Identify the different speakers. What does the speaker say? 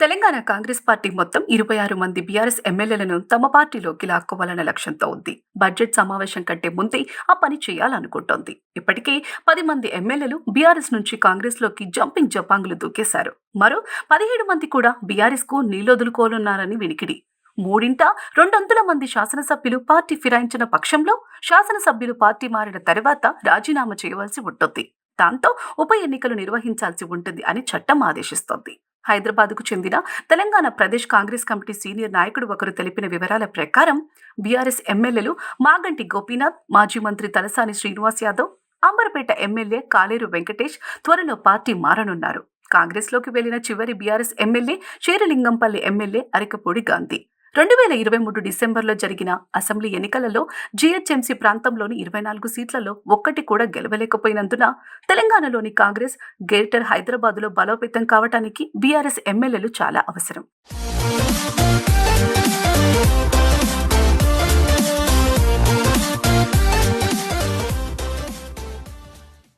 Speaker 1: Telangana Congress party మొత్తం ఇరవై ఆరు మంది బీఆర్ఎస్ ఎమ్మెల్యేలను తమ పార్టీలోకి లాక్కోవాలన్న లక్ష్యంతో ఉంది. బడ్జెట్ సమావేశం కంటే ముందే ఆ పని చేయాలనుకుంటోంది. ఇప్పటికే పది మంది ఎమ్మెల్యేలు బీఆర్ఎస్ నుంచి కాంగ్రెస్లోకి జంపింగ్ జపాంగులు దూకేశారు. మరో పదిహేడు మంది కూడా బీఆర్ఎస్కు నీళ్ళొదులుకోనున్నారని వినికిడి. మూడింట రెండొంతుల మంది శాసనసభ్యులు పార్టీ ఫిరాయించిన పక్షంలో శాసనసభ్యులు పార్టీ మారిన తర్వాత రాజీనామా చేయవలసి ఉంటుంది. దాంతో ఉప ఎన్నికలు నిర్వహించాల్సి ఉంటుంది అని చట్టం ఆదేశిస్తోంది. హైదరాబాద్కు చెందిన తెలంగాణ ప్రదేశ్ కాంగ్రెస్ కమిటీ సీనియర్ నాయకుడు ఒకరు తెలిపిన వివరాల ప్రకారం బీఆర్ఎస్ ఎమ్మెల్యేలు మాగంటి గోపీనాథ్ మాజీ మంత్రి తలసాని శ్రీనివాస్ యాదవ్ అంబర్పేట ఎమ్మెల్యే కాలేరు వెంకటేష్ త్వరలో పార్టీ మారనున్నారు. కాంగ్రెస్లోకి వెళ్ళిన చివరి BRS MLA చేరలింగంపల్లి MLA Arekapudi Gandhi. రెండు వేల ఇరవై మూడు డిసెంబర్లో జరిగిన అసెంబ్లీ ఎన్నికలలో జీహెచ్ఎంసీ ప్రాంతంలోని ఇరవై నాలుగు సీట్లలో ఒక్కటి కూడా గెలవలేకపోయినందున తెలంగాణలోని కాంగ్రెస్ గ్రేటర్ హైదరాబాద్లో బలోపేతం కావటానికి బీఆర్ఎస్ ఎమ్మెల్యేలు చాలా అవసరం.